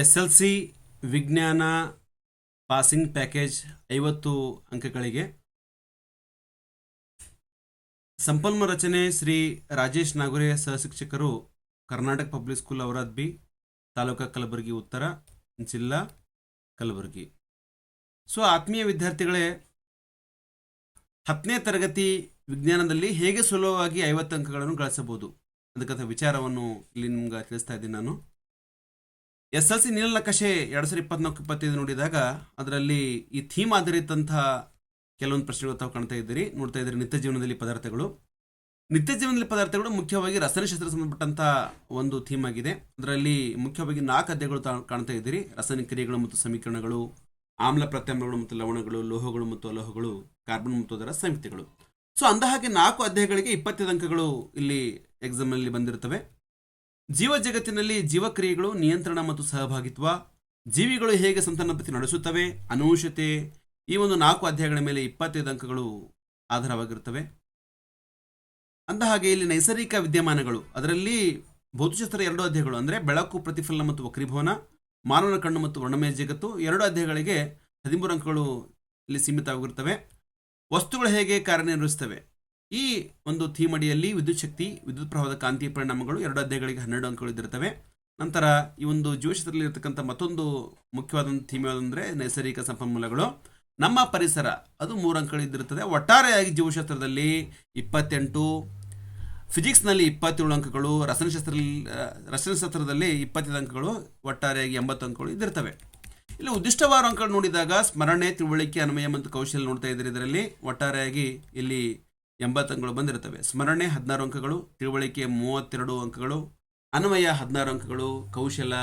S L C ವಿಜ್ಞಾನ passing package ಐವತ್ತು ಅಂಕಗಳಿಗೆ ಸಂಪನ್ಮ ರಚನೆ Shri Rajesh Nagure ಸಹಶಿಕ್ಷಕರು Karnataka public school Aurad B taluka Kalaburagi ಉತ್ತರ, ಜಿಲ್ಲಾ ಕಲಬುರಗಿ. ಸೊ, ಆತ್ಮೀಯ ವಿದ್ಯಾರ್ಥಿಗಳೇ, ಹತ್ತನೇ ತರಗತಿ ವಿಜ್ಞಾನದಲ್ಲಿ ಹೇಗೆ ಸುಲಭವಾಗಿ ಐವತ್ತು ಅಂಕಗಳನ್ನು ಗಳಿಸಬಹುದು? ಅದಕ್ಕಂಥ ವಿಚಾರವನ್ನು ಇಲ್ಲಿ ನಿಮ್ಗೆ ತಿಳಿಸ್ತಾ ಇದ್ದೀನಿ ನಾನು. ಎಸ್ ಎಲ್ ಸಿ ನೀಲನಕಾಶೆ ಎರಡು ಸಾವಿರದ ಇಪ್ಪತ್ನಾಲ್ಕು, ಇಪ್ಪತ್ತೈದು ನೋಡಿದಾಗ ಅದರಲ್ಲಿ ಈ ಥೀಮ್ ಆಧಾರಿತಂತಹ ಕೆಲವೊಂದು ಪ್ರಶ್ನೆಗಳು ತಾವು ಕಾಣ್ತಾ ಇದ್ದೀರಿ. ನೋಡ್ತಾ ಇದ್ದೀರಿ ನಿತ್ಯ ಜೀವನದಲ್ಲಿ ಪದಾರ್ಥಗಳು. ನಿತ್ಯ ಜೀವನದಲ್ಲಿ ಪದಾರ್ಥಗಳು ಮುಖ್ಯವಾಗಿ ರಸಾಯನಶಾಸ್ತ್ರ ಸಂಬಂಧಪಟ್ಟಂಥ ಒಂದು ಥೀಮ್ ಆಗಿದೆ. ಅದರಲ್ಲಿ ಮುಖ್ಯವಾಗಿ ನಾಲ್ಕು ಅಧ್ಯಾಯಗಳು ಕಾಣ್ತಾ ಇದ್ದೀರಿ. ರಾಸಾಯನಿಕ ಕ್ರಿಯೆಗಳು ಮತ್ತು ಸಮೀಕರಣಗಳು, ಆಮ್ಲ ಪ್ರತ್ಯಾಮ್ಲಗಳು ಮತ್ತು ಲವಣಗಳು, ಲೋಹಗಳು ಮತ್ತು ಅಲೋಹಗಳು, ಕಾರ್ಬನ್ ಮತ್ತು ಅದರ ಸಂಯುಕ್ತಗಳು. ಸೊ ಅಂದ ಹಾಗೆ ನಾಲ್ಕು ಅಧ್ಯಾಯಗಳಿಗೆ ಇಪ್ಪತ್ತೈದು ಅಂಕಗಳು ಇಲ್ಲಿ ಎಕ್ಸಾಮ್ನಲ್ಲಿ ಬಂದಿರುತ್ತವೆ. ಜೀವ ಜಗತ್ತಿನಲ್ಲಿ ಜೀವಕ್ರಿಯೆಗಳು ನಿಯಂತ್ರಣ ಮತ್ತು ಸಹಭಾಗಿತ್ವ, ಜೀವಿಗಳು ಹೇಗೆ ಸಂತಾನೋತ್ಪತ್ತಿ ನಡೆಸುತ್ತವೆ ಅನೂಷತೆ ಈ ಒಂದು ನಾಲ್ಕು ಅಧ್ಯಾಯಗಳ ಮೇಲೆ ಇಪ್ಪತ್ತೈದು ಅಂಕಗಳು ಆಧಾರವಾಗಿರುತ್ತವೆ. ಅಂದ ಹಾಗೆ ಇಲ್ಲಿ ನೈಸರ್ಗಿಕ ವಿದ್ಯಮಾನಗಳು, ಅದರಲ್ಲಿ ಭೌತಶಾಸ್ತ್ರ ಎರಡು ಅಧ್ಯಾಯಗಳು ಅಂದರೆ ಬೆಳಕು, ಪ್ರತಿಫಲನ ಮತ್ತು ವಕ್ರೀಭವನ, ಮಾನವನ ಕಣ್ಣು ಮತ್ತು ವರ್ಣಮಯ ಜಗತ್ತು ಎರಡು ಅಧ್ಯಾಯಗಳಿಗೆ ಹದಿಮೂರು ಅಂಕಗಳು ಇಲ್ಲಿ ಸೀಮಿತವಾಗಿರುತ್ತವೆ. ವಸ್ತುಗಳು ಹೇಗೆ ಕಾರ್ಯನಿರ್ವಹಿಸುತ್ತವೆ? ಈ ಒಂದು ಥೀಮ್ ಅಡಿಯಲ್ಲಿ ವಿದ್ಯುತ್ ಶಕ್ತಿ, ವಿದ್ಯುತ್ ಪ್ರವಾಹದ ಕಾಂತೀಯ ಪರಿಣಾಮಗಳು ಎರಡು ಅಧ್ಯಾಯಗಳಿಗೆ ಹನ್ನೆರಡು ಅಂಕಗಳು ಇದ್ದಿರ್ತವೆ. ನಂತರ ಈ ಒಂದು ಜೀವಶಾಸ್ತ್ರದಲ್ಲಿ ಇರತಕ್ಕಂಥ ಮತ್ತೊಂದು ಮುಖ್ಯವಾದ ಥೀಮ್ ಯಾವುದಂದ್ರೆ ನೈಸರ್ಗಿಕ ಸಂಪನ್ಮೂಲಗಳು. ನಮ್ಮ ಪರಿಸರ, ಅದು ಮೂರು ಅಂಕಗಳು ಇದ್ದಿರುತ್ತದೆ ಒಟ್ಟಾರೆಯಾಗಿ ಜೀವಶಾಸ್ತ್ರದಲ್ಲಿ ಇಪ್ಪತ್ತೆಂಟು ಫಿಸಿಕ್ಸ್ನಲ್ಲಿ ಇಪ್ಪತ್ತೇಳು ಅಂಕಗಳು ರಸಾಯನಶಾಸ್ತ್ರದಲ್ಲಿ ರಸನಶಾಸ್ತ್ರದಲ್ಲಿ ಇಪ್ಪತ್ತೈದು ಅಂಕಗಳು, ಒಟ್ಟಾರೆಯಾಗಿ ಎಂಬತ್ತು ಅಂಕಗಳು ಇದ್ದಿರ್ತವೆ. ಇಲ್ಲಿ ಉದ್ದಿಷ್ಟವಾರು ಅಂಕಗಳು ನೋಡಿದಾಗ ಸ್ಮರಣೆ, ತಿಳುವಳಿಕೆ ಅನ್ವಯ ಮತ್ತು ಕೌಶಲ್ಯ ನೋಡ್ತಾ ಇದ್ದಾರೆ ಇದರಲ್ಲಿ. ಒಟ್ಟಾರೆಯಾಗಿ ಇಲ್ಲಿ ಎಂಬತ್ತು ಅಂಕಗಳು ಬಂದಿರುತ್ತವೆ. ಸ್ಮರಣೆ ಹದಿನಾರು ಅಂಕಗಳು, ತಿಳುವಳಿಕೆ ಮೂವತ್ತೆರಡು ಅಂಕಗಳು, ಅನ್ವಯ ಹದಿನಾರು ಅಂಕಗಳು, ಕೌಶಲ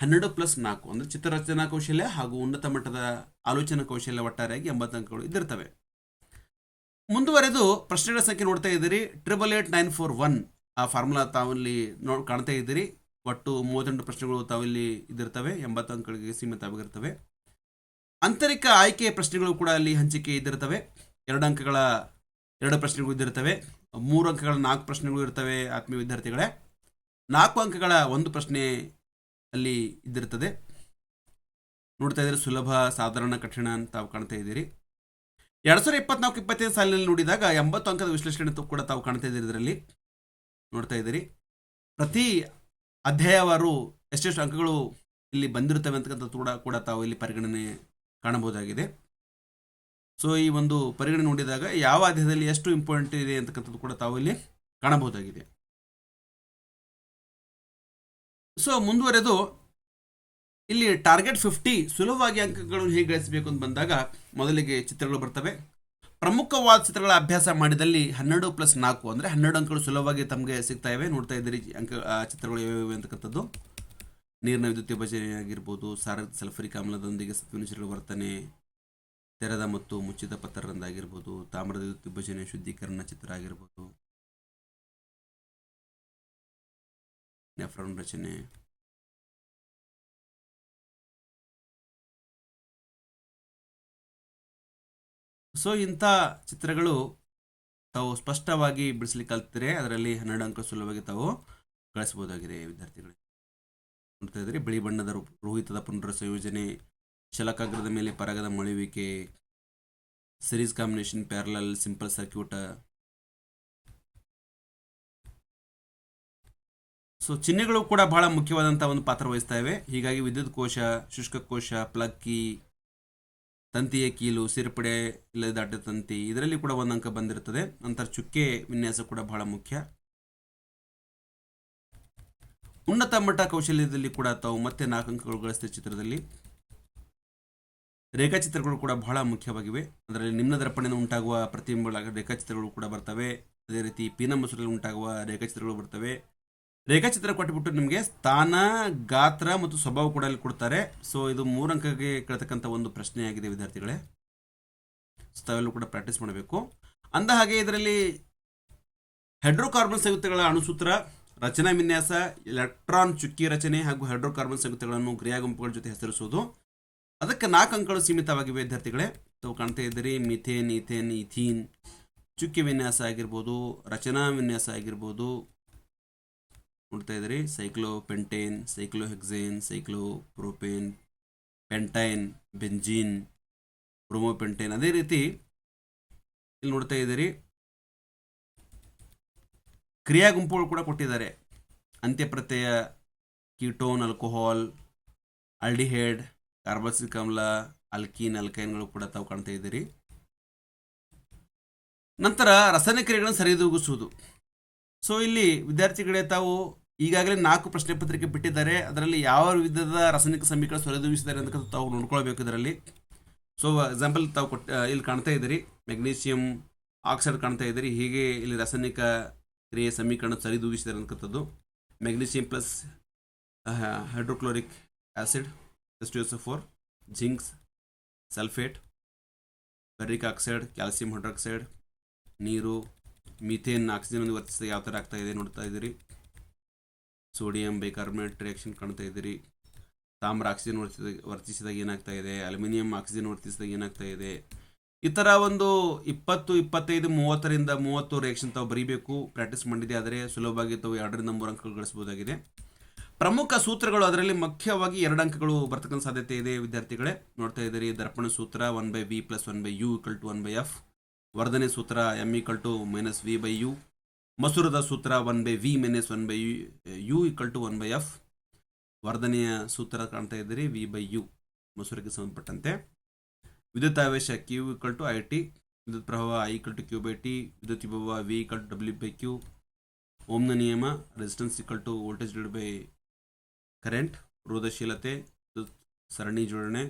ಹನ್ನೆರಡು ಪ್ಲಸ್ ನಾಲ್ಕು ಅಂದರೆ ಚಿತ್ರರಚನಾ ಕೌಶಲ್ಯ ಹಾಗೂ ಉನ್ನತ ಮಟ್ಟದ ಆಲೋಚನಾ ಕೌಶಲ್ಯ ಒಟ್ಟಾರೆಯಾಗಿ ಎಂಬತ್ತು ಅಂಕಗಳು ಇದ್ದಿರ್ತವೆ. ಮುಂದುವರೆದು ಪ್ರಶ್ನೆಗಳ ಸಂಖ್ಯೆ ನೋಡ್ತಾ ಇದ್ದೀರಿ. Triple eight nine four one ಆ ಫಾರ್ಮುಲಾ ತಾವಲ್ಲಿ ನೋಡಿ ಕಾಣ್ತಾ ಇದ್ದೀರಿ. ಒಟ್ಟು ಮೂವತ್ತೆಂಟು ಪ್ರಶ್ನೆಗಳು ತಾವಲ್ಲಿ ಇದ್ದಿರ್ತವೆ. ಎಂಬತ್ತು ಅಂಕಗಳಿಗೆ ಸೀಮಿತವಾಗಿರ್ತವೆ. ಆಂತರಿಕ ಆಯ್ಕೆಯ ಪ್ರಶ್ನೆಗಳು ಕೂಡ ಅಲ್ಲಿ ಹಂಚಿಕೆ ಇದ್ದಿರ್ತವೆ. ಎರಡು ಅಂಕಗಳ ಎರಡು ಪ್ರಶ್ನೆಗಳು ಇದ್ದಿರ್ತವೆ. ಮೂರು ಅಂಕಗಳ ನಾಲ್ಕು ಪ್ರಶ್ನೆಗಳು ಇರ್ತವೆ, ಆತ್ಮೀಯ ವಿದ್ಯಾರ್ಥಿಗಳೇ. ನಾಲ್ಕು ಅಂಕಗಳ ಒಂದು ಪ್ರಶ್ನೆ ಅಲ್ಲಿ ಇದ್ದಿರ್ತದೆ. ನೋಡ್ತಾ ಇದ್ದೀರಿ ಸುಲಭ, ಸಾಧಾರಣ, ಕಠಿಣ ಅಂತ ತಾವು ಕಾಣ್ತಾ ಇದ್ದೀರಿ. ಎರಡು ಸಾವಿರದ ಇಪ್ಪತ್ನಾಲ್ಕು, ಇಪ್ಪತ್ತೈದು ಸಾಲಿನಲ್ಲಿ ನೋಡಿದಾಗ ಎಂಬತ್ತು ಅಂಕದ ವಿಶ್ಲೇಷಣೆ ಕೂಡ ತಾವು ಕಾಣ್ತಾ ಇದ್ದೀರಿ ಇದರಲ್ಲಿ. ನೋಡ್ತಾ ಇದ್ದೀರಿ. ಪ್ರತಿ ಅಧ್ಯಾಯವಾರು ಎಷ್ಟೆಷ್ಟು ಅಂಕಗಳು ಇಲ್ಲಿ ಬಂದಿರುತ್ತವೆ ಅಂತಕ್ಕಂಥದ್ದು ಕೂಡ ಕೂಡ ತಾವು ಇಲ್ಲಿ ಪರಿಗಣನೆ ಕಾಣಬಹುದಾಗಿದೆ. ಸೊ ಈ ಒಂದು ಪರಿಗಣನೆ ನೋಡಿದಾಗ ಯಾವ ಅಧ್ಯಾಯದಲ್ಲಿ ಎಷ್ಟು ಇಂಪಾರ್ಟೆಂಟ್ ಇದೆ ಅಂತಕ್ಕಂಥದ್ದು ಕೂಡ ತಾವು ಇಲ್ಲಿ ಕಾಣಬಹುದಾಗಿದೆ. ಸೊ ಮುಂದುವರೆದು ಇಲ್ಲಿ ಟಾರ್ಗೆಟ್ ಫಿಫ್ಟಿ ಸುಲಭವಾಗಿ ಅಂಕಗಳನ್ನು ಹೇಗೆ ಗಳಿಸಬೇಕು ಅಂತ ಬಂದಾಗ ಮೊದಲಿಗೆ ಚಿತ್ರಗಳು ಬರ್ತವೆ. ಪ್ರಮುಖವಾದ ಚಿತ್ರಗಳ ಅಭ್ಯಾಸ ಮಾಡಿದಲ್ಲಿ ಹನ್ನೆರಡು ಪ್ಲಸ್ ನಾಲ್ಕು ಅಂದರೆ ಹನ್ನೆರಡು ಅಂಕಗಳು ಸುಲಭವಾಗಿ ತಮಗೆ ಸಿಗ್ತಾ ಇವೆ. ನೋಡ್ತಾ ಇದ್ದೀರಿ ಅಂಕ ಚಿತ್ರಗಳು ಯಾವ್ಯಾವ ಅಂತಕ್ಕಂಥದ್ದು. ನೀರಿನ ವಿದ್ಯುತ್ ವಿಭಜನೆ ಆಗಿರ್ಬೋದು ಸಾರ ಸಲ್ಫರಿಕ್ ಆಮ್ಲದೊಂದಿಗೆ ಸತ್ವನಿಶ್ರಗಳ ವರ್ತನೆ ತೆರೆದ ಮತ್ತು ಮುಚ್ಚಿದ ಪತ್ರರಂದಾಗಿರ್ಬೋದು ತಾಮ್ರದ ವಿಭಜನೆ ಶುದ್ಧೀಕರಣ ಚಿತ್ರ ಆಗಿರ್ಬೋದು ನೆಫ್ರಾನ್ ರಚನೆ. ಸೊ, ಇಂಥ ಚಿತ್ರಗಳು ತಾವು ಸ್ಪಷ್ಟವಾಗಿ ಬಿಡಿಸ್ಲಿಕ್ಕೆ ಕಲ್ತಿದ್ರೆ ಅದರಲ್ಲಿ ಹನ್ನೆರಡು ಅಂಕ ಸುಲಭವಾಗಿ ತಾವು ಗಳಿಸಬಹುದಾಗಿದೆ ವಿದ್ಯಾರ್ಥಿಗಳಿಗೆ ನೋಡ್ತಾ ಇದ್ರಿ ಬಿಳಿ ಬಣ್ಣದ ರೋಹಿತದ ಪುನರ್ ಸಂಯೋಜನೆ ಶಲಕಾಗ್ರದ ಮೇಲೆ ಪರಾಗದ ಮೊಳೆಯುವಿಕೆ series combination parallel simple circuit so ಚಿಹ್ನೆಗಳು ಕೂಡ ಬಹಳ ಮುಖ್ಯವಾದಂಥ ಒಂದು ಪಾತ್ರ ವಹಿಸ್ತಾ ಇವೆ ಹೀಗಾಗಿ ವಿದ್ಯುತ್ ಕೋಶ, ಶುಷ್ಕ ಕೋಶ ಪ್ಲಕ್ಕಿ ತಂತಿಯ ಕೀಲು, ಸೇರ್ಪಡೆ ಇಲ್ಲದ ಅಡ್ಡ ತಂತಿ, ಇದರಲ್ಲಿ ಕೂಡ ಒಂದು ಅಂಕ ಬಂದಿರುತ್ತದೆ. ನಂತರ ಚುಕ್ಕೆ ವಿನ್ಯಾಸ ಕೂಡ ಬಹಳ ಮುಖ್ಯ. ಉನ್ನತ ಮಟ್ಟ ಕೌಶಲ್ಯದಲ್ಲಿ ಕೂಡ ತಾವು ಮತ್ತೆ ನಾಲ್ಕು ಅಂಕಗಳು ಗಳಿಸಿದ ಚಿತ್ರದಲ್ಲಿ ರೇಖಾಚಿತ್ರಗಳು ಕೂಡ ಬಹಳ ಮುಖ್ಯವಾಗಿವೆ. ಅದರಲ್ಲಿ ನಿಮ್ನ ದರ್ಪಣೆಯಿಂದ ಉಂಟಾಗುವ ಪ್ರತಿಬಿಂಬಗಳ ರೇಖಾಚಿತ್ರಗಳು ಕೂಡ ಬರ್ತವೆ. ಅದೇ ರೀತಿ ಪೀನ ಮಸೂರಲ್ಲಿ ಉಂಟಾಗುವ ರೇಖಾಚಿತ್ರಗಳು ಬರ್ತವೆ. ರೇಖಾಚಿತ್ರ ಕೊಟ್ಟುಬಿಟ್ಟು ನಿಮಗೆ ಸ್ಥಾನ, ಗಾತ್ರ ಮತ್ತು ಸ್ವಭಾವ ಕೂಡ ಇಲ್ಲಿ ಕೊಡ್ತಾರೆ. ಸೊ ಇದು ಮೂರು ಅಂಕಕ್ಕೆ ಕೇಳ್ತಕ್ಕಂಥ ಒಂದು ಪ್ರಶ್ನೆಯಾಗಿದೆ ವಿದ್ಯಾರ್ಥಿಗಳೇ. ಸೊ ತಾವೆಲ್ಲೂ ಕೂಡ ಪ್ರಾಕ್ಟೀಸ್ ಮಾಡಬೇಕು. ಅಂದ ಹಾಗೆ ಇದರಲ್ಲಿ ಹೈಡ್ರೋಕಾರ್ಬನ್ ಸಂಯುಕ್ತಗಳ ಅಣುಸೂತ್ರ ರಚನಾ ವಿನ್ಯಾಸ ಎಲೆಕ್ಟ್ರಾನ್ ಚುಕ್ಕಿ ರಚನೆ ಹಾಗೂ ಹೈಡ್ರೋಕಾರ್ಬನ್ ಸಂಯುಕ್ತಗಳನ್ನು ಕ್ರಿಯಾ ಗುಂಪುಗಳ ಜೊತೆ ಹೆಸರಿಸುವುದು. ಅದಕ್ಕೆ ನಾಲ್ಕು ಅಂಕಗಳು ಸೀಮಿತವಾಗಿವೆ, ವಿದ್ಯಾರ್ಥಿಗಳೇ. ತಾವು ಕಾಣ್ತಾ ಇದ್ದೀರಿ, ಮಿಥೇನ್, ಈಥೇನ್ ಇಥೀನ್ ಚುಕ್ಕಿ ವಿನ್ಯಾಸ ಆಗಿರ್ಬೋದು, ರಚನಾ ವಿನ್ಯಾಸ ಆಗಿರ್ಬೋದು. ನೋಡ್ತಾ ಇದ್ದೀರಿ cyclo pentane cyclo hexane cyclo propane pentyne, benzene, bromopentane. ಅದೇ ರೀತಿ ಇಲ್ಲಿ ನೋಡ್ತಾ ಇದ್ದೀರಿ, ಕ್ರಿಯಾ ಗುಂಪುಗಳು ಕೂಡ ಕೊಟ್ಟಿದ್ದಾರೆ. ಅಂತ್ಯಪ್ರತ್ಯಯ, ಕೀಟೋನ್ ಆಲ್ಕೋಹಾಲ್ ಆಲ್ಡಿಹೈಡ್ ಕಾರ್ಬಸಿಕ್ ಆಮ್ಲ ಅಲ್ಕೀನ್, ಅಲ್ಕೈನ್ಗಳು ಕೂಡ ತಾವು ಕಾಣ್ತಾ ಇದ್ದೀರಿ. ನಂತರ ರಾಸಾಯನಿಕ ಕ್ರಿಯೆಗಳನ್ನು ಸರಿದೂಗಿಸುವುದು ಸೊ ಇಲ್ಲಿ ವಿದ್ಯಾರ್ಥಿಗಳೇ ತಾವು ಈಗಾಗಲೇ ನಾಲ್ಕು ಪ್ರಶ್ನೆ ಪತ್ರಿಕೆ ಬಿಟ್ಟಿದ್ದಾರೆ. ಅದರಲ್ಲಿ ಯಾವ ವಿಧದ ರಾಸಾಯನಿಕ ಸಮೀಕರಣ ಸರಿದೂಗಿಸಿದ್ದಾರೆ ಅಂತ ತಾವು ನೋಡ್ಕೊಳ್ಬೇಕು ಇದರಲ್ಲಿ. ಸೊ ಎಕ್ಸಾಂಪಲ್ ತಾವು ಕೊಟ್ಟ ಇಲ್ಲಿ ಕಾಣ್ತಾ ಇದ್ದೀರಿ. ಮೆಗ್ನೀಷಿಯಂ ಆಕ್ಸೈಡ್ ಕಾಣ್ತಾ ಇದ್ದೀರಿ. ಹೀಗೆ ಇಲ್ಲಿ ರಾಸಾಯನಿಕ ಕ್ರಿಯೆ ಸಮೀಕರಣ ಸರಿದೂಗಿಸಿದ್ದಾರೆ ಅಂತಕ್ಕಂಥದ್ದು magnesium plus hydrochloric acid H2SO4, zinc sulphate ಬೆರಿಕ್ oxide calcium hydroxide ನೀರು ಮೀಥೇನ್ ಆಕ್ಸಿಜನ್ ವರ್ತಿಸಿದ ಯಾವ ಥರ ಆಗ್ತಾ ಇದೆ ನೋಡ್ತಾ ಇದ್ದೀರಿ. ಸೋಡಿಯಂ ಬೈಕಾರ್ಬನೇಟ್ ರಿಯಾಕ್ಷನ್ ಕಾಣ್ತಾ ಇದ್ದೀರಿ. ತಾಮ್ರ ಆಕ್ಸಿಜನ್ ವರ್ತಿಸಿದ ವರ್ತಿಸಿದಾಗ ಏನಾಗ್ತಾ ಇದೆ. ಅಲ್ಯೂಮಿನಿಯಂ ಆಕ್ಸಿಜನ್ ವರ್ತಿಸಿದಾಗ ಏನಾಗ್ತಾ ಇದೆ. ಈ ಥರ ಒಂದು ಇಪ್ಪತ್ತು ಇಪ್ಪತ್ತೈದು ಮೂವತ್ತರಿಂದ ಮೂವತ್ತು ರಿಯಾಕ್ಷನ್ ತಾವು ಬರೀಬೇಕು. ಪ್ರಾಕ್ಟೀಸ್ ಮಾಡಿದೆ ಆದರೆ ಸುಲಭವಾಗಿ ತಾವು ಎರಡರಿಂದ ಮೂರು ಅಂಕ ಗಳಿಸ್ಬೋದಾಗಿದೆ ಪ್ರಮುಖ ಸೂತ್ರಗಳು ಅದರಲ್ಲಿ ಮುಖ್ಯವಾಗಿ ಎರಡು ಅಂಕಗಳು ಬರ್ತಕ್ಕಂಥ ಸಾಧ್ಯತೆ ಇದೆ, ವಿದ್ಯಾರ್ಥಿಗಳೇ. ನೋಡ್ತಾ ಇದ್ದೀರಿ, ದರ್ಪಣ ಸೂತ್ರ one by V plus one by U equal to one by F. ವರ್ಧನೆ ಸೂತ್ರ M equal to minus V by U. ಮಸೂರದ ಸೂತ್ರ one by V minus one by U equal to one by F. ವರ್ಧನೆಯ ಸೂತ್ರ ಕಾಣ್ತಾ ಇದ್ದೀರಿ, V by you ಮಸೂರಿಗೆ ಸಂಬಂಧಪಟ್ಟಂತೆ. ವಿದ್ಯುತ್ ಆವೇಶ Q equal to I T ವಿದ್ಯುತ್ ಪ್ರಭಾವ I equal to Q by T ವಿದ್ಯುತ್ ವಿಭವ V equal to W by Q ಓಮ್ನ ನಿಯಮ resistance equal to voltage divided by current, ರೋಧಶೀಲತೆ ಸರಣಿ ಜೋಡಣೆ,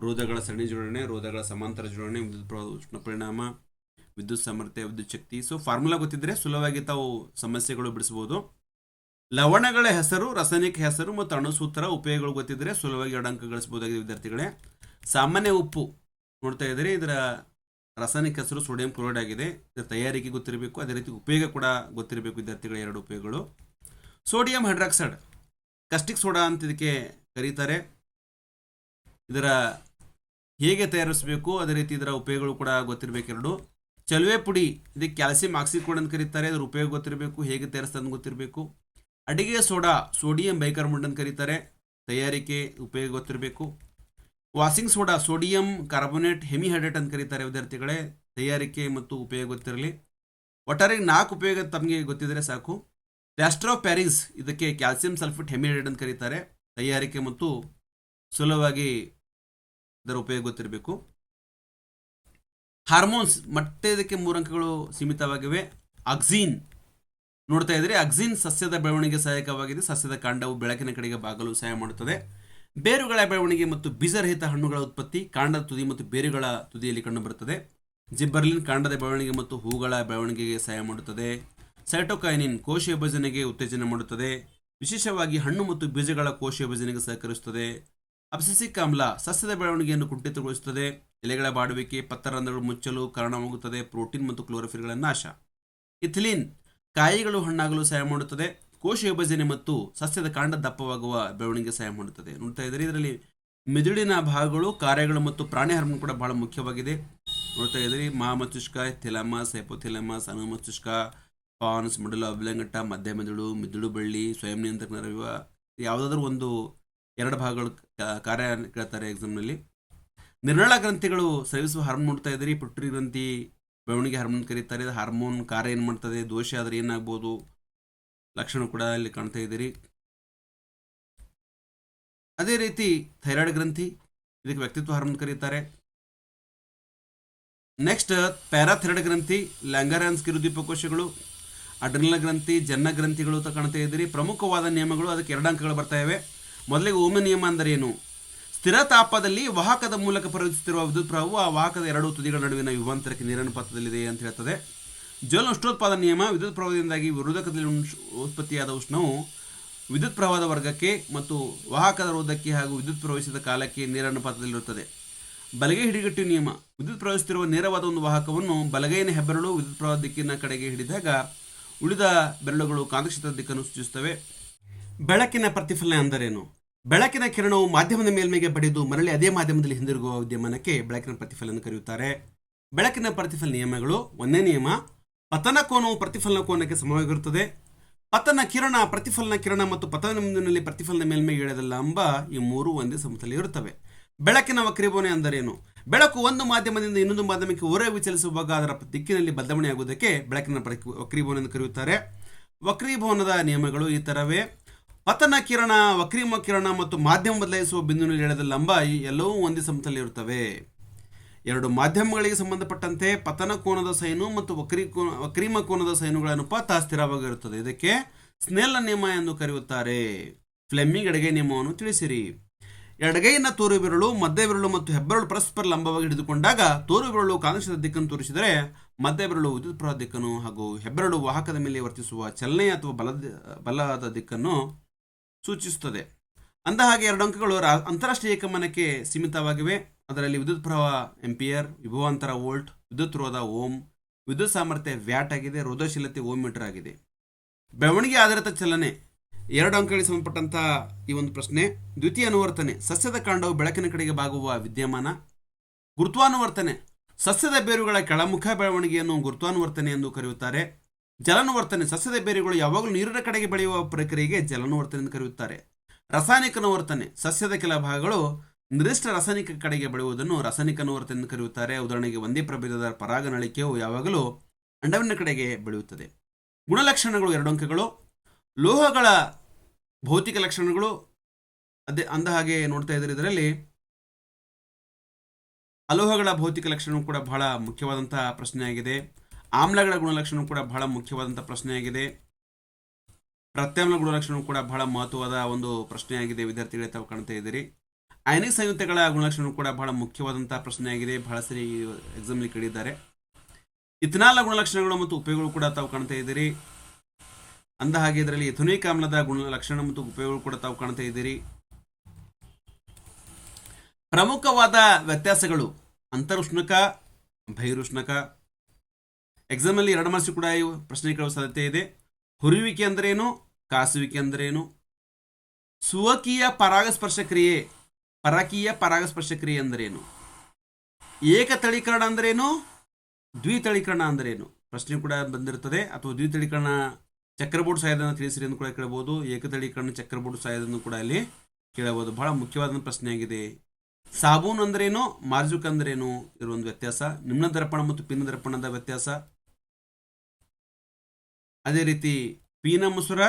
ರೋಧಗಳ ಸರಣಿ ಜೋಡಣೆ, ರೋಧಗಳ ಸಮಾಂತರ ಜೋಡಣೆ, ವಿದ್ಯುತ್ ಉಷ್ಣ ಪರಿಣಾಮ, ವಿದ್ಯುತ್ ಸಾಮರ್ಥ್ಯ, ವಿದ್ಯುತ್ ಶಕ್ತಿ. ಸೊ ಫಾರ್ಮುಲಾ ಗೊತ್ತಿದ್ರೆ ಸುಲಭವಾಗಿ ತಾವು ಸಮಸ್ಯೆಗಳು ಬಿಡಿಸಬಹುದು ಲವಣಗಳ ಹೆಸರು, ರಾಸಾಯನಿಕ ಹೆಸರು ಮತ್ತು ಅಣುಸೂತ್ರ ಉಪಯೋಗಗಳು ಗೊತ್ತಿದ್ರೆ ಸುಲಭವಾಗಿ ಎರಡು ಅಂಕ ಗಳಿಸಬಹುದಾಗಿದೆ, ವಿದ್ಯಾರ್ಥಿಗಳೇ. ಸಾಮಾನ್ಯ ಉಪ್ಪು ನೋಡ್ತಾ ಇದ್ರೆ ಇದರ ರಾಸಾಯನಿಕ ಹೆಸರು ಸೋಡಿಯಂ ಕ್ಲೋರೈಡ್ ಆಗಿದೆ. ಇದರ ತಯಾರಿಕೆ ಗೊತ್ತಿರಬೇಕು, ಅದೇ ರೀತಿ ಉಪಯೋಗ ಕೂಡ ಗೊತ್ತಿರಬೇಕು, ವಿದ್ಯಾರ್ಥಿಗಳ, ಎರಡು ಉಪಯೋಗಗಳು. ಸೋಡಿಯಂ ಹೈಡ್ರಾಕ್ಸೈಡ್ ಕಸ್ಟಿಕ್ ಸೋಡಾ ಅಂತ ಇದಕ್ಕೆ ಕರೀತಾರೆ. ಇದರ ಹೇಗೆ ತಯಾರಿಸಬೇಕು, ಅದೇ ರೀತಿ ಇದರ ಉಪಯೋಗಗಳು ಕೂಡ ಗೊತ್ತಿರಬೇಕು ಎರಡು. ಚಲುವೆ ಪುಡಿ, ಇದಕ್ಕೆ ಕ್ಯಾಲ್ಸಿಯಂ ಕೂಡ ಅಂತ ಕರೀತಾರೆ. ಇದರ ಉಪಯೋಗ ಗೊತ್ತಿರಬೇಕು, ಹೇಗೆ ತಯಾರಿಸ್ತಾರೆ ಅಂತ ಗೊತ್ತಿರಬೇಕು. ಅಡಿಗೆ ಸೋಡಾ, ಸೋಡಿಯಂ ಬೈಕಾರ್ಬನೇಟ್ ಅಂತ ಕರೀತಾರೆ. ತಯಾರಿಕೆ, ಉಪಯೋಗ ಗೊತ್ತಿರಬೇಕು. Washing soda, sodium, carbonate, hemihydrate ಅಂತ ಕರೀತಾರೆ ವಿದ್ಯಾರ್ಥಿಗಳೇ. ತಯಾರಿಕೆ ಮತ್ತು ಉಪಯೋಗ ಗೊತ್ತಿರಲಿ. ಒಟ್ಟಾರೆ ನಾಲ್ಕು ಉಪಯೋಗ ತಮಗೆ ಗೊತ್ತಿದ್ರೆ ಸಾಕು. ಪ್ಲಾಸ್ಟರ್ ಆಫ್ ಪ್ಯಾರಿಸ್ ಇದಕ್ಕೆ ಕ್ಯಾಲ್ಸಿಯಂ ಸಲ್ಫೇಟ್ ಹೆಮಿಹೈಡ್ರೇಟ್ ಅಂತ ಕರೀತಾರೆ. ತಯಾರಿಕೆ ಮತ್ತು ಸುಲಭವಾಗಿ ಇದರ ಉಪಯೋಗ ಗೊತ್ತಿರಬೇಕು. ಹಾರ್ಮೋನ್ಸ್ ಮತ್ತೆ ಇದಕ್ಕೆ ಮೂರು ಅಂಕಗಳು ಸೀಮಿತವಾಗಿವೆ. ಅಕ್ಸಿನ್ ನೋಡ್ತಾ ಇದ್ರೆ ಅಕ್ಸಿನ್ ಸಸ್ಯದ ಬೆಳವಣಿಗೆ ಸಹಾಯಕವಾಗಿದೆ. ಸಸ್ಯದ ಕಾಂಡವು ಬೆಳಕಿನ ಕಡೆಗೆ ಬಾಗಲು ಸಹಾಯ ಮಾಡುತ್ತದೆ. ಬೇರುಗಳ ಬೆಳವಣಿಗೆ ಮತ್ತು ಬೀಜರಹಿತ ಹಣ್ಣುಗಳ ಉತ್ಪತ್ತಿ, ಕಾಂಡದ ತುದಿ ಮತ್ತು ಬೇರುಗಳ ತುದಿಯಲ್ಲಿ ಕಂಡುಬರುತ್ತದೆ. ಜಿಬ್ಬರ್ಲಿನ್ ಕಾಂಡದ ಬೆಳವಣಿಗೆ ಮತ್ತು ಹೂಗಳ ಬೆಳವಣಿಗೆಗೆ ಸಹಾಯ ಮಾಡುತ್ತದೆ. ಸೈಟೋಕೈನಿನ್ ಕೋಶ ವಿಭಜನೆಗೆ ಉತ್ತೇಜನ ಮಾಡುತ್ತದೆ. ವಿಶೇಷವಾಗಿ ಹಣ್ಣು ಮತ್ತು ಬೀಜಗಳ ಕೋಶ ವಿಭಜನೆಗೆ ಸಹಕರಿಸುತ್ತದೆ. ಅಬ್ಸೆಸಿಕ್ ಆಮ್ಲ ಸಸ್ಯದ ಬೆಳವಣಿಗೆಯನ್ನು ಕುಂಠಿತಗೊಳಿಸುತ್ತದೆ. ಎಲೆಗಳ ಬಾಡುವಿಕೆ ಪತ್ತರಂಧ್ರಗಳು ಮುಚ್ಚಲು ಕಾರಣವಾಗುತ್ತದೆ. ಪ್ರೋಟೀನ್ ಮತ್ತು ಕ್ಲೋರೋಫಿಲ್ಗಳ ನಾಶ. ಇಥಿಲಿನ್ ಕಾಯಿಗಳು ಹಣ್ಣಾಗಲು ಸಹಾಯ ಮಾಡುತ್ತದೆ. ಕೋಶ ವಿಭಜನೆ ಮತ್ತು ಸಸ್ಯದ ಕಾಂಡ ದಪ್ಪವಾಗುವ ಬೆಳವಣಿಗೆ ಸಹಾಯ ಮಾಡುತ್ತದೆ. ನೋಡ್ತಾ ಇದ್ದಾರೆ, ಇದರಲ್ಲಿ ಮಿದುಳಿನ ಭಾಗಗಳು, ಕಾರ್ಯಗಳು ಮತ್ತು ಪ್ರಾಣಿ ಹಾರ್ಮೋನ್ ಕೂಡ ಬಹಳ ಮುಖ್ಯವಾಗಿದೆ. ನೋಡ್ತಾ ಇದ್ದೀರಿ ಮಹಾಮಸ್ತಿಷ್ಕ ಥೆಲಮಸ್ ಹೆಪೋಥಿಲಮಸ್ ಅನುಮಸ್ತಿಷ್ಕ ಪಾನ್ಸ್ ಮಿಡಲ್ ಅಭಿಲಂಗಟ್ಟ ಮಧ್ಯ ಮೆದುಳು ಮಿದುಳು ಬಳ್ಳಿ ಸ್ವಯಂ ನಿಯಂತ್ರಣ ನರವ ಯಾವುದಾದ್ರೂ ಒಂದು ಎರಡು ಭಾಗಗಳು ಕಾರ್ಯ ಕೇಳ್ತಾರೆ ಎಕ್ಸಾಮ್ನಲ್ಲಿ ನಿರ್ನಳ ಗ್ರಂಥಿಗಳು ಸ್ರವಿಸುವ ಹಾರ್ಮೋನ್ ನೋಡ್ತಾ ಇದ್ದೀರಿ, ಪುಟ್ರಿ ಗ್ರಂಥಿ ಬೆಳವಣಿಗೆ ಹಾರ್ಮೋನ್ ಕರೀತಾರೆ ಹಾರ್ಮೋನ್ ಕಾರ್ಯ ಏನು ಮಾಡ್ತದೆ, ದೋಷ ಆದರೆ ಏನಾಗ್ಬೋದು, ಲಕ್ಷಣ ಕೂಡ ಇಲ್ಲಿ ಕಾಣ್ತಾ ಇದ್ದೀರಿ. ಅದೇ ರೀತಿ ಥೈರಾಯ್ಡ್ ಗ್ರಂಥಿ, ಇದಕ್ಕೆ ವ್ಯಕ್ತಿತ್ವ ಹಾರ್ಮೋನ್ ಕರೀತಾರೆ. ನೆಕ್ಸ್ಟ್ ಪ್ಯಾರಾಥೈರಾಯ್ಡ್ ಗ್ರಂಥಿ ಲ್ಯಾಂಗರಾನ್ಸ್ ಕಿರುದೀಪಕೋಶಗಳು ಅಡ್ರಿನಲ್ ಗ್ರಂಥಿ, ಜನ್ನ ಗ್ರಂಥಿಗಳು ಕಾಣ್ತಾ ಇದ್ದೀರಿ. ಪ್ರಮುಖವಾದ ನಿಯಮಗಳು ಅದಕ್ಕೆ ಎರಡು ಅಂಕಗಳು ಬರ್ತಾ ಇವೆ. ಮೊದಲಿಗೆ ಓಮ ನಿಯಮ ಅಂದರೆ ಏನು? ಸ್ಥಿರ ತಾಪದಲ್ಲಿ ವಾಹಕದ ಮೂಲಕ ಪ್ರವಹಿಸುತ್ತಿರುವ ವಿದ್ಯುತ್ ಪ್ರವಾಹವು ಆ ವಾಹಕದ ಎರಡು ತುದಿಗಳ ನಡುವಿನ ವಿಭಾಂತರಕ್ಕೆ ನಿರನುಪಾತದಲ್ಲಿದೆ ಅಂತ ಹೇಳ್ತದೆ. ಜಲ ಉಷ್ಣೋತ್ಪಾದನ ನಿಯಮ, ವಿದ್ಯುತ್ ಪ್ರವಾಹದಿಂದಾಗಿ ವಿರೋಧಕದಲ್ಲಿ ಉತ್ಪತ್ತಿಯಾದ ಉಷ್ಣವು ವಿದ್ಯುತ್ ಪ್ರವಾಹದ ವರ್ಗಕ್ಕೆ ಮತ್ತು ವಾಹಕದ ರೋಧಕ್ಕೆ ಹಾಗೂ ವಿದ್ಯುತ್ ಪ್ರವಹಿಸಿದ ಕಾಲಕ್ಕೆ ನೀರನುಪಾತದಲ್ಲಿರುತ್ತದೆ ಬಲಗೈ ಹಿಡಿಗಟ್ಟು ನಿಯಮ. ವಿದ್ಯುತ್ ಪ್ರವಹಿಸುತ್ತಿರುವ ನೇರವಾದ ಒಂದು ವಾಹಕವನ್ನು ಬಲಗೈನ ಹೆಬ್ಬೆರಳು ವಿದ್ಯುತ್ ಪ್ರವಾಹ ದಿಕ್ಕಿನ ಕಡೆಗೆ ಹಿಡಿದಾಗ ಉಳಿದ ಬೆರಳುಗಳು ಕಾಂತಕ್ಷೇತ್ರದ ದಿಕ್ಕನ್ನು ಸೂಚಿಸುತ್ತವೆ. ಬೆಳಕಿನ ಪ್ರತಿಫಲನ ಅಂದರೇನು? ಬೆಳಕಿನ ಕಿರಣವು ಮಾಧ್ಯಮದ ಮೇಲ್ಮೈಗೆ ಬಡಿದು ಮರಳಿ ಅದೇ ಮಾಧ್ಯಮದಲ್ಲಿ ಹಿಂದಿರುಗುವ ವಿದ್ಯಮಾನಕ್ಕೆ ಬೆಳಕಿನ ಪ್ರತಿಫಲನ ಕರೆಯುತ್ತಾರೆ. ಬೆಳಕಿನ ಪ್ರತಿಫಲ ನಿಯಮಗಳು ಒಂದೇ ನಿಯಮ. ಪತನ ಕೋನವು ಪ್ರತಿಫಲನ ಕೋನಕ್ಕೆ ಸಮವಾಗಿರುತ್ತದೆ. ಪತನ ಕಿರಣ ಪ್ರತಿಫಲನ ಕಿರಣ ಮತ್ತು ಪತನ ಮುಂದಿನಲ್ಲಿ ಪ್ರತಿಫಲನ ಮೇಲ್ಮೈಗೆ ಇಳಿಯದಲ್ಲ ಎಂಬ ಈ ಮೂರು ಒಂದೇ ಸಮತಲ ಇರುತ್ತವೆ. ಬೆಳಕಿನ ವಕ್ರೀಭವನೆ ಎಂದರೇನು? ಬೆಳಕು ಒಂದು ಮಾಧ್ಯಮದಿಂದ ಇನ್ನೊಂದು ಮಾಧ್ಯಮಕ್ಕೆ ಹೊರ ವಿಚಲಿಸುವಾಗ ಅದರ ದಿಕ್ಕಿನಲ್ಲಿ ಬದಲಾವಣೆಯಾಗುವುದಕ್ಕೆ ಬೆಳಕಿನ ವಕ್ರೀಭವನ ಎಂದು ಕರೆಯುತ್ತಾರೆ. ವಕ್ರೀಭವನದ ನಿಯಮಗಳು ಈ ಥರವೇ ಪತನ ಕಿರಣ, ವಕ್ರೀಮ ಕಿರಣ ಮತ್ತು ಮಾಧ್ಯಮ ಬದಲಾಯಿಸುವ ಬಿಂದುವಿನಲ್ಲಿ ಎಳೆದ ಲಂಬ ಎಲ್ಲವೂ ಒಂದೇ ಸಮತಲ ಇರುತ್ತವೆ. ಎರಡು ಮಾಧ್ಯಮಗಳಿಗೆ ಸಂಬಂಧಪಟ್ಟಂತೆ ಪತನ ಕೋನದ ಸೈನು ಮತ್ತು ವಕ್ರೀ ವಕ್ರೀಮ ಕೋನದ ಸೈನುಗಳ ಅನುಪಾತ ಸ್ಥಿರವಾಗಿರುತ್ತದೆ ಇದಕ್ಕೆ ಸ್ನೆಲ್ಲ ನಿಯಮ ಎಂದು ಕರೆಯುತ್ತಾರೆ. ಫ್ಲೆಮ್ಮಿಂಗ್ ಅಡುಗೆ ನಿಯಮವನ್ನು ತಿಳಿಸಿರಿ. ಎಡಗೈನ ತೋರು ಬೆರಳು, ಮಧ್ಯ ಬೆರಳು ಮತ್ತು ಹೆಬ್ಬೆರಳು ಪರಸ್ಪರ ಲಂಬವಾಗಿ ಹಿಡಿದುಕೊಂಡಾಗ ತೋರು ಬೆರಳು ಕಾಂಗ್ರೆಸ್ನ ದಿಕ್ಕನ್ನು ತೋರಿಸಿದರೆ ಮಧ್ಯ ಬೆರಳು ವಿದ್ಯುತ್ ಪ್ರವಾಹ ದಿಕ್ಕನ್ನು ಹಾಗೂ ಹೆಬ್ಬೆರಳು ವಾಹಕದ ಮೇಲೆ ವರ್ತಿಸುವ ಚಲನೆ ಅಥವಾ ಬಲದ ಬಲವಾದ ದಿಕ್ಕನ್ನು ಸೂಚಿಸುತ್ತದೆ. ಅಂದ ಹಾಗೆ ಎರಡು ಅಂಕಗಳು ಅಂತಾರಾಷ್ಟ್ರೀಯ ಏಕಮಾನಕ್ಕೆ ಸೀಮಿತವಾಗಿವೆ. ಅದರಲ್ಲಿ ವಿದ್ಯುತ್ ಪ್ರವಾಹ ಎಂಪಿಯರ್ ವಿಭವಾಂತರ ವೋಲ್ಟ್ ವಿದ್ಯುತ್ ರೋಧ ಓಮ್ ವಿದ್ಯುತ್ ಸಾಮರ್ಥ್ಯ ವ್ಯಾಟ್ ಆಗಿದೆ, ರೋಧಶೀಲತೆ ಓಮ್ ಮೀಟರ್ ಆಗಿದೆ. ಬೆಳವಣಿಗೆ ಆಧಾರಿತ ಚಲನೆ ಎರಡು ಅಂಕಗಳಿಗೆ ಸಂಬಂಧಪಟ್ಟಂತ ಈ ಒಂದು ಪ್ರಶ್ನೆ. ದ್ವಿತೀಯ ಅನುವರ್ತನೆ, ಸಸ್ಯದ ಕಾಂಡವು ಬೆಳಕಿನ ಕಡೆಗೆ ಬಾಗುವ ವಿದ್ಯಮಾನ. ಗುರುತ್ವಾನುವರ್ತನೆ, ಸಸ್ಯದ ಬೇರುಗಳ ಕೆಳಮುಖ ಬೆಳವಣಿಗೆಯನ್ನು ಗುರುತ್ವಾನುವರ್ತನೆ ಎಂದು ಕರೆಯುತ್ತಾರೆ. ಜಲಾನುವರ್ತನೆ, ಸಸ್ಯದ ಬೇರುಗಳು ಯಾವಾಗಲೂ ನೀರಿನ ಕಡೆಗೆ ಬೆಳೆಯುವ ಪ್ರಕ್ರಿಯೆಗೆ ಜಲನುವರ್ತನೆ ಎಂದು ಕರೆಯುತ್ತಾರೆ. ರಾಸಾಯನಿಕ ಅನುವರ್ತನೆ, ಸಸ್ಯದ ಕೆಲ ಭಾಗಗಳು ನಿರ್ದಿಷ್ಟ ರಾಸಾಯನಿಕ ಕಡೆಗೆ ಬೆಳೆಯುವುದನ್ನು ರಾಸಾಯನಿಕ ಅನುವರ್ತನೆ ಎಂದು ಕರೆಯುತ್ತಾರೆ. ಉದಾಹರಣೆಗೆ ಒಂದೇ ಪ್ರಭೇದದ ಪರಾಗನಳಿಕೆಯು ಯಾವಾಗಲೂ ಅಂಡವಿನ ಕಡೆಗೆ ಬೆಳೆಯುತ್ತದೆ. ಗುಣಲಕ್ಷಣಗಳು ಎರಡು ಅಂಕಗಳು. ಲೋಹಗಳ ಭೌತಿಕ ಲಕ್ಷಣಗಳು ಅದೇ ಅಂದ ಹಾಗೆ ನೋಡ್ತಾ ಇದ್ದಾರೆ. ಇದರಲ್ಲಿ ಅಲೋಹಗಳ ಭೌತಿಕ ಲಕ್ಷಣವೂ ಕೂಡ ಬಹಳ ಮುಖ್ಯವಾದಂತಹ ಪ್ರಶ್ನೆಯಾಗಿದೆ. ಆಮ್ಲಗಳ ಗುಣಲಕ್ಷಣವೂ ಕೂಡ ಬಹಳ ಮುಖ್ಯವಾದಂತಹ ಪ್ರಶ್ನೆಯಾಗಿದೆ. ಪ್ರತ್ಯಾಮ್ಲ ಗುಣಲಕ್ಷಣವೂ ಕೂಡ ಬಹಳ ಮಹತ್ವವಾದ ಒಂದು ಪ್ರಶ್ನೆಯಾಗಿದೆ. ವಿದ್ಯಾರ್ಥಿಗಳೇ ತಾವು ಕಾಣ್ತಾ ಇದ್ದೀರಿ. ಅಯನಿಕ್ ಸಂಯುಕ್ತಗಳ ಗುಣಲಕ್ಷಣವೂ ಕೂಡ ಬಹಳ ಮುಖ್ಯವಾದಂತಹ ಪ್ರಶ್ನೆಯಾಗಿದೆ. ಬಹಳ ಸರಿ ಎಕ್ಸಾಮ್ಲಿ ಕೇಳಿದ್ದಾರೆ. ಇಥನಾಲ್ ಗುಣಲಕ್ಷಣಗಳು ಮತ್ತು ಉಪಯೋಗಗಳು ಕೂಡ ತಾವು ಕಾಣ್ತಾ ಇದ್ದೀರಿ. ಅಂದ ಹಾಗೆ ಇದರಲ್ಲಿ ಎಥನಿಕ್ ಆಮ್ಲದ ಗುಣಲಕ್ಷಣ ಮತ್ತು ಉಪಯೋಗ ಕೂಡ ತಾವು ಕಾಣ್ತಾ ಇದ್ದೀರಿ. ಪ್ರಮುಖವಾದ ವ್ಯತ್ಯಾಸಗಳು. ಅಂತರುಷ್ಣಕ, ಬಹಿರುಷ್ಣಕ. ಎಕ್ಸಾಮಲ್ಲಿ ಎರಡು ಮಾರ್ಕ್ಸ್ ಕೂಡ ಇವು, ಪ್ರಶ್ನೆ ಕೇಳುವ ಸಾಧ್ಯತೆ ಇದೆ. ಹುರಿಯುವಿಕೆ ಅಂದ್ರೇನು? ಕಾಸುವಿಕೆ ಅಂದ್ರೇನು? ಸ್ವಕೀಯ ಪರಾಗಸ್ಪರ್ಶ ಕ್ರಿಯೆ, ಪರಕೀಯ ಪರಾಗಸ್ಪರ್ಶ ಕ್ರಿಯೆ ಅಂದ್ರೇನು? ಏಕತಳೀಕರಣ ಅಂದ್ರೇನು? ದ್ವಿತಳೀಕರಣ ಅಂದ್ರೇನು? ಪ್ರಶ್ನೆ ಕೂಡ ಬಂದಿರುತ್ತದೆ. ಅಥವಾ ದ್ವಿತಳೀಕರಣ ಚಕ್ರಬೋರ್ಡ್ ಸಹಾಯದಿಂದ ತಿಳಿಸಿರಿ ಎಂದು ಕೂಡ ಕೇಳಬಹುದು. ಏಕದಳೀಕರಣ ಚಕ್ರಬೋರ್ಡ್ ಸಾಯದನ್ನು ಕೂಡ ಅಲ್ಲಿ ಕೇಳಬಹುದು. ಬಹಳ ಮುಖ್ಯವಾದ ಪ್ರಶ್ನೆಯಾಗಿದೆ ಸಾಬೂನು ಅಂದ್ರೇನು? ಮಾರ್ಜುಕ್ ಅಂದ್ರೇನು? ಇರುವ ಒಂದು ವ್ಯತ್ಯಾಸ. ನಿಮ್ನ ದರ್ಪಣ ಮತ್ತು ಪಿನ್ನ ದರ್ಪಣದ ವ್ಯತ್ಯಾಸ? ಅದೇ ರೀತಿ ಪೀನ ಮುಸುರ,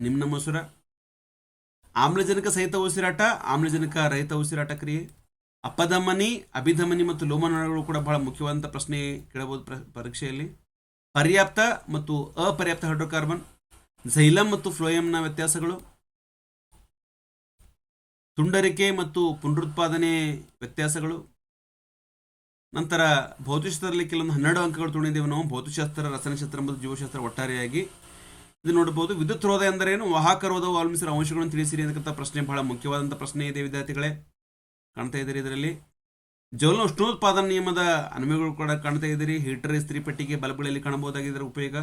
ನಿಮ್ನ ಮುಸುರ, ಆಮ್ಲಜನಕ ಸಹಿತ ಉಸಿರಾಟ, ಆಮ್ಲಜನಕ ರಹಿತ ಉಸಿರಾಟ ಕ್ರಿಯೆ, ಅಪಧಮನಿ, ಅಭಿಧಮನಿ ಮತ್ತು ಲೋಮನಗಳು ಕೂಡ ಬಹಳ ಮುಖ್ಯವಾದಂಥ ಪ್ರಶ್ನೆ ಕೇಳಬಹುದು ಪರೀಕ್ಷೆಯಲ್ಲಿ. ಪರ್ಯಾಪ್ತ ಮತ್ತು ಅಪರ್ಯಾಪ್ತ ಹೈಡ್ರೋಕಾರ್ಬನ್ ಝೈಲಮ್ ಮತ್ತು ಫ್ಲೋಯಂನ ವ್ಯತ್ಯಾಸಗಳು, ತುಂಡರಿಕೆ ಮತ್ತು ಪುನರುತ್ಪಾದನೆ ವ್ಯತ್ಯಾಸಗಳು. ನಂತರ ಭೌತಶಾಸ್ತ್ರದಲ್ಲಿ ಕೆಲವೊಂದು ಹನ್ನೆರಡು ಅಂಕಗಳು ತುಳಿದೇವೆ. ನಾವು ಭೌತಶಾಸ್ತ್ರ, ರಸಾಯನಶಾಸ್ತ್ರ ಮತ್ತು ಜೀವಶಾಸ್ತ್ರ ಒಟ್ಟಾರೆಯಾಗಿ ಇದು ನೋಡಬಹುದು. ವಿದ್ಯುತ್ ರೋಧ ಎಂದರೇನು? ವಾಹಕ ರೋಧವು ಅವಲಂಬಿಸಿದ ಅಂಶಗಳನ್ನು ತಿಳಿಸಿರಿ ಅಂತಕ್ಕಂಥ ಪ್ರಶ್ನೆ ಬಹಳ ಮುಖ್ಯವಾದಂಥ ಪ್ರಶ್ನೆ ಇದೆ, ವಿದ್ಯಾರ್ಥಿಗಳೇ. ಕಾಣ್ತಾ ಇದ್ದೀರಿ ಇದರಲ್ಲಿ. ಜೌಲ್ನ ಉಷ್ಣೋತ್ಪಾದನಾ ನಿಯಮದ ಅನ್ವಯಗಳು ಕೂಡ ಕಾಣ್ತಾ ಇದ್ದೀರಿ. ಹೀಟರ್, ಇಸ್ತ್ರಿ ಪೆಟ್ಟಿಗೆ, ಬಲ್ಬ್ಗಳಲ್ಲಿ ಕಾಣಬಹುದಾಗಿದೆ ಇದರ ಉಪಯೋಗ.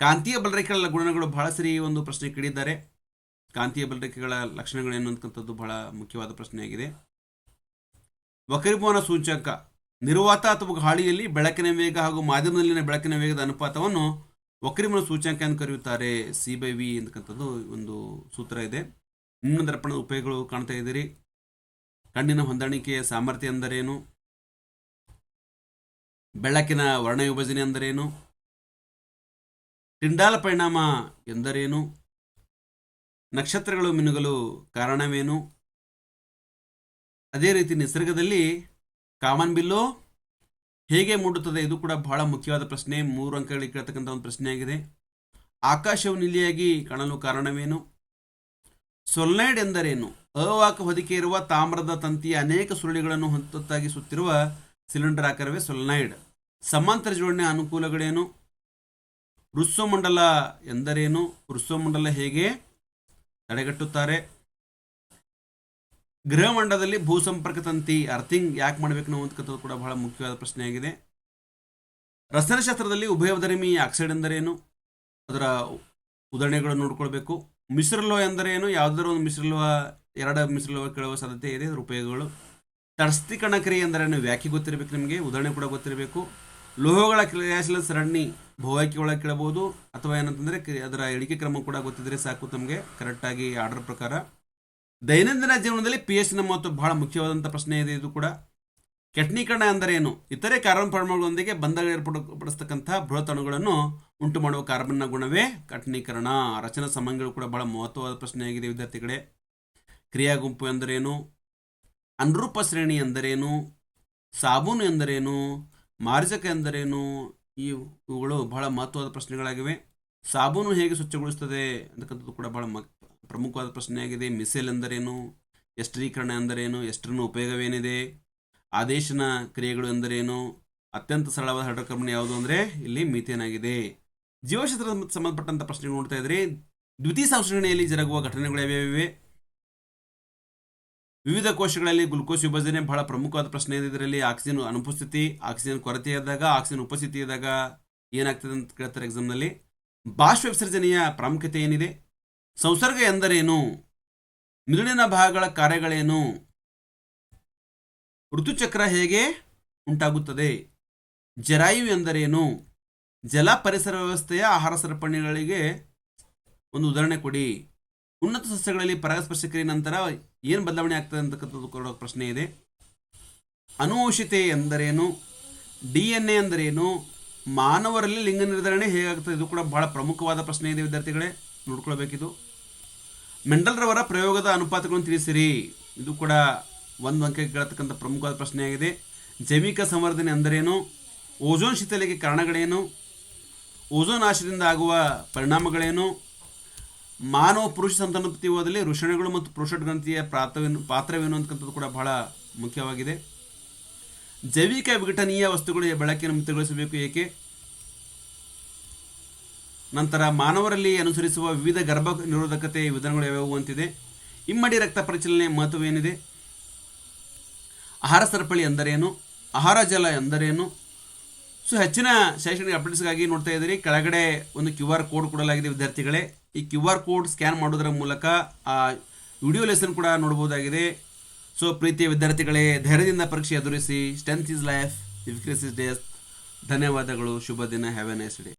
ಕಾಂತೀಯ ಬಲರೇಖೆಗಳ ಗುಣಗಳು ಬಹಳ ಸರಿ ಒಂದು ಪ್ರಶ್ನೆ ಕೇಳಿದ್ದಾರೆ. ಕಾಂತೀಯ ಬಲರೇಖೆಗಳ ಲಕ್ಷಣಗಳು ಅಂತಕ್ಕಂಥದ್ದು ಬಹಳ ಮುಖ್ಯವಾದ ಪ್ರಶ್ನೆಯಾಗಿದೆ. ವಕ್ರೀಭವನ ಸೂಚಕ, ನಿರ್ವಾತ ಅಥವಾ ಗಾಳಿಯಲ್ಲಿ ಬೆಳಕಿನ ವೇಗ ಹಾಗೂ ಮಾಧ್ಯಮದಲ್ಲಿನ ಬೆಳಕಿನ ವೇಗದ ಅನುಪಾತವನ್ನು ವಕ್ರೀಭವನ ಸೂಚ್ಯಂಕ ಎಂದು ಕರೆಯುತ್ತಾರೆ. ಸಿ ಬೈ ವಿ ಅಂತಕ್ಕಂಥದ್ದು ಒಂದು ಸೂತ್ರ ಇದೆ. ಇನ್ನೊಂದು ದರ್ಪಣದ ಉಪಯೋಗಗಳು ಕಾಣ್ತಾ ಇದ್ದೀರಿ. ಕಣ್ಣಿನ ಹೊಂದಾಣಿಕೆಯ ಸಾಮರ್ಥ್ಯ ಎಂದರೇನು? ಬೆಳಕಿನ ವರ್ಣ ವಿಭಜನೆ ಎಂದರೇನು? ಟಿಂಡಾಲ ಪರಿಣಾಮ ಎಂದರೇನು? ನಕ್ಷತ್ರಗಳು ಮಿನುಗಲು ಕಾರಣವೇನು? ಅದೇ ರೀತಿ ನಿಸರ್ಗದಲ್ಲಿ ಕಾಮನ್ ಬಿಲ್ಲು ಹೇಗೆ ಮೂಡುತ್ತದೆ? ಇದು ಕೂಡ ಬಹಳ ಮುಖ್ಯವಾದ ಪ್ರಶ್ನೆ. ಮೂರು ಅಂಕಗಳಿಗೆ ಕೇಳ್ತಕ್ಕಂಥ ಒಂದು ಪ್ರಶ್ನೆಯಾಗಿದೆ. ಆಕಾಶವು ನಿಲಿಯಾಗಿ ಕಾಣಲು ಕಾರಣವೇನು? ಸೊಲ್ನೈಡ್ ಎಂದರೇನು ಅವಾಕ ಹೊದಿಕೆ ಇರುವ ತಾಮ್ರದ ತಂತಿಯ ಅನೇಕ ಸುರುಳಿಗಳನ್ನು ಹೊತ್ತೊತ್ತಾಗಿ ಸುತ್ತಿರುವ ಸಿಲಿಂಡರ್ ಆಕಾರವೇ ಸೊಲ್ನೈಡ್. ಸಮಾಂತರ ಜೋಡಣೆ ಅನುಕೂಲಗಳೇನು? ರುಸ್ಸೋಮಂಡಲ ಎಂದರೇನು? ರುಸ್ಸೋಮಂಡಲ ಹೇಗೆ ತಡೆಗಟ್ಟುತ್ತಾರೆ? ಗೃಹಮಂಡಲದಲ್ಲಿ ಭೂಸಂಪರ್ಕ ತಂತಿ ಅರ್ಥಿಂಗ್ ಯಾಕೆ ಮಾಡಬೇಕು ನಾವು ಕೂಡ ಬಹಳ ಮುಖ್ಯವಾದ ಪ್ರಶ್ನೆಯಾಗಿದೆ. ರಸಾಯನಶಾಸ್ತ್ರದಲ್ಲಿ ಉಭಯಧರ್ಮಿ ಆಕ್ಸೈಡ್ ಎಂದರೇನು? ಅದರ ಉದಾಹರಣೆಗಳನ್ನು ನೋಡ್ಕೊಳ್ಬೇಕು. ಮಿಶ್ರಲೋಹ ಎಂದರೇನು ಯಾವುದಾದ್ರು ಒಂದು ಮಿಶ್ರಲೋಹ, ಎರಡು ಮಿಶ್ರಲೋಹ ಕೇಳುವ ಸಾಧ್ಯತೆ ಇದೆ, ಅದರ ಉಪಯೋಗಗಳು. ತಟಸ್ಥೀಕರಣ ಕ್ರಿಯೆ ಎಂದರೇನು ವ್ಯಾಖ್ಯೆ ಗೊತ್ತಿರಬೇಕು ನಿಮಗೆ, ಉದಾಹರಣೆ ಕೂಡ ಗೊತ್ತಿರಬೇಕು. ಲೋಹಗಳ ಕ್ರಿಯಾಶೀಲ ಸರಣಿ ಬಹುವಾಕ್ಯ ಒಳಗೆ ಕೇಳಬಹುದು, ಅಥವಾ ಏನಂತಂದ್ರೆ ಅದರ ಇಳಿಕೆ ಕ್ರಮ ಕೂಡ ಗೊತ್ತಿದ್ರೆ ಸಾಕು ತಮಗೆ, ಕರೆಕ್ಟಾಗಿ ಆರ್ಡರ್ ಪ್ರಕಾರ. ದೈನಂದಿನ ಜೀವನದಲ್ಲಿ ಪಿ ಎಚ್ನ ಮಹತ್ವ ಬಹಳ ಮುಖ್ಯವಾದಂಥ ಪ್ರಶ್ನೆ ಇದೆ, ಇದು ಕೂಡ. ಕೆಟ್ನೀಕರಣ ಅಂದರೆ ಏನು ಇತರೆ ಕಾರ್ಬನ್ ಪರಮಾಣುಗಳೊಂದಿಗೆ ಬಂಧ ಏರ್ಪಡಿಸ್ತಕ್ಕಂಥ ಬೃಹತ್ ಅಣುಗಳನ್ನು ಉಂಟು ಮಾಡುವ ಕಾರ್ಬನ್ನ ಗುಣವೇ ಕಠಿಣೀಕರಣ ರಚನಾ ಸಂಬಂಧಗಳು ಕೂಡ ಬಹಳ ಮಹತ್ವವಾದ ಪ್ರಶ್ನೆಯಾಗಿದೆ ವಿದ್ಯಾರ್ಥಿಗಳೇ. ಕ್ರಿಯಾ ಗುಂಪು ಎಂದರೇನು? ಅನುರೂಪ ಶ್ರೇಣಿ ಎಂದರೇನು? ಸಾಬೂನು ಎಂದರೇನು? ಮಾರ್ಜಕ ಎಂದರೇನು? ಈ ಇವುಗಳು ಬಹಳ ಮಹತ್ವವಾದ ಪ್ರಶ್ನೆಗಳಾಗಿವೆ. ಸಾಬೂನು ಹೇಗೆ ಸ್ವಚ್ಛಗೊಳಿಸುತ್ತದೆ ಅಂತಕ್ಕಂಥದ್ದು ಕೂಡ ಬಹಳ ಪ್ರಮುಖವಾದ ಪ್ರಶ್ನೆಯಾಗಿದೆ. ಮಿಸೆಲ್ ಎಂದರೇನು? ಎಸ್ಟ್ರೀಕರಣ ಎಂದರೇನು? ಎಷ್ಟರನ್ನು ಉಪಯೋಗವೇನಿದೆ? ಆದೇಶನ ಕ್ರಿಯೆಗಳು ಎಂದರೇನು? ಅತ್ಯಂತ ಸರಳವಾದ ಹೈಡ್ರೋಕಾರ್ಬನ್ ಯಾವುದು ಅಂದರೆ ಇಲ್ಲಿ ಮೀಥೇನ್ ಆಗಿದೆ ಜೀವಶಾಸ್ತ್ರದ ಸಂಬಂಧಪಟ್ಟಂಥ ಪ್ರಶ್ನೆಗಳು ನೋಡ್ತಾ ಇದ್ರೆ, ದ್ವಿತೀಯ ಸಂಶ್ಲೇಷಣೆಯಲ್ಲಿ ಜರುಗುವ ಘಟನೆಗಳು ಯಾವ್ಯಾವಿವೆ ವಿವಿಧ ಕೋಶಗಳಲ್ಲಿ ಗ್ಲುಕೋಸ್ ವಿಭಜನೆ ಬಹಳ ಪ್ರಮುಖವಾದ ಪ್ರಶ್ನೆ ಇದೆ. ಇದರಲ್ಲಿ ಆಕ್ಸಿಜನ್ ಅನುಪಸ್ಥಿತಿ, ಆಕ್ಸಿಜನ್ ಕೊರತೆ ಆಕ್ಸಿಜನ್ ಉಪಸ್ಥಿತಿ ಇದ್ದಾಗ ಏನಾಗ್ತದೆ ಅಂತ ಕೇಳ್ತಾರೆ ಎಕ್ಸಾಮ್ನಲ್ಲಿ ಬಾಷ್ಪ ವಿಸರ್ಜನೆಯ ಪ್ರಾಮುಖ್ಯತೆ ಏನಿದೆ? ಸಂಸರ್ಗ ಎಂದರೇನು? ಮಿದುಳಿನ ಭಾಗಗಳ ಕಾರ್ಯಗಳೇನು? ಋತುಚಕ್ರ ಹೇಗೆ ಉಂಟಾಗುತ್ತದೆ? ಜರಾಯು ಎಂದರೇನು? ಜಲ ಪರಿಸರ ವ್ಯವಸ್ಥೆಯ ಆಹಾರ ಸರಪಣಿಗಳಿಗೆ ಒಂದು ಉದಾಹರಣೆ ಕೊಡಿ. ಉನ್ನತ ಸಸ್ಯಗಳಲ್ಲಿ ಪರಾಗಸ್ಪರ್ಶ ಕ್ರಿಯೆ ನಂತರ ಏನು ಬದಲಾವಣೆ ಆಗ್ತದೆ ಅಂತಕ್ಕಂಥದ್ದು ಕೂಡ ಪ್ರಶ್ನೆ ಇದೆ. ಅನುವಂಶಿತೆ ಎಂದರೇನು? ಡಿ ಎನ್ ಎ ಎಂದರೇನು? ಮಾನವರಲ್ಲಿ ಲಿಂಗ ನಿರ್ಧಾರಣೆ ಹೇಗಾಗ್ತದೆ? ಇದು ಕೂಡ ಬಹಳ ಪ್ರಮುಖವಾದ ಪ್ರಶ್ನೆ ಇದೆ ವಿದ್ಯಾರ್ಥಿಗಳೇ. ನೋಡ್ಕೊಳ್ಬೇಕಿದು. ಮೆಂಡಲ್ರವರ ಪ್ರಯೋಗದ ಅನುಪಾತಗಳನ್ನು ತಿಳಿಸಿರಿ. ಇದು ಕೂಡ ಒಂದು ಅಂಕಕ್ಕೆ ಕೇಳತಕ್ಕಂಥ ಪ್ರಮುಖವಾದ ಪ್ರಶ್ನೆಯಾಗಿದೆ ಜೈವಿಕ ಸಂವರ್ಧನೆ ಅಂದರೇನು? ಓಜೋನ್ ಶೀತಲಿಗೆ ಕಾರಣಗಳೇನು? ಓಜೋನ್ ಆಶದಿಂದ ಆಗುವ ಪರಿಣಾಮಗಳೇನು? ಮಾನವ ಪುರುಷ ಸಂತಾನೋತ್ಪತ್ತಿ ಹೋದಲ್ಲಿ ಋಷಣಗಳು ಮತ್ತು ಪುರುಷ ಗ್ರಂಥಿಯ ಪಾತ್ರವೇನು ಪಾತ್ರವೇನು ಅಂತಕ್ಕಂಥದ್ದು ಕೂಡ ಬಹಳ ಮುಖ್ಯವಾಗಿದೆ. ಜೈವಿಕ ವಿಘಟನೀಯ ವಸ್ತುಗಳು ಬಳಕೆಯನ್ನು ಮಿತಗೊಳಿಸಬೇಕು ಏಕೆ? ನಂತರ ಮಾನವರಲ್ಲಿ ಅನುಸರಿಸುವ ವಿವಿಧ ಗರ್ಭ ನಿರೋಧಕತೆ ವಿಧಾನಗಳು ಯಾವ್ಯಾವು ಅಂತಿದೆ. ಇಮ್ಮಡಿ ರಕ್ತ ಪರಿಚಲನೆ ಮಹತ್ವವೇನಿದೆ? ಆಹಾರ ಸರಪಳಿ ಎಂದರೇನು? ಆಹಾರ ಜಲ ಎಂದರೇನು? ಸೊ ಹೆಚ್ಚಿನ ಶೈಕ್ಷಣಿಕ ಅಪ್ಡೇಟ್ಸ್ಗಾಗಿ ನೋಡ್ತಾ ಇದ್ದೀರಿ. ಕೆಳಗಡೆ ಒಂದು ಕ್ಯೂ ಆರ್ ಕೋಡ್ ಕೊಡಲಾಗಿದೆ ವಿದ್ಯಾರ್ಥಿಗಳೇ. ಈ ಕ್ಯೂ ಆರ್ ಕೋಡ್ ಸ್ಕ್ಯಾನ್ ಮಾಡೋದರ ಮೂಲಕ ಆ ವಿಡಿಯೋ ಲೆಸನ್ ಕೂಡ ನೋಡ್ಬೋದಾಗಿದೆ. ಸೊ ಪ್ರೀತಿಯ ವಿದ್ಯಾರ್ಥಿಗಳೇ, ಧೈರ್ಯದಿಂದ ಪರೀಕ್ಷೆ ಎದುರಿಸಿ. Strength is life is days ಧನ್ಯವಾದಗಳು. ಶುಭ ದಿನ. Have A nice day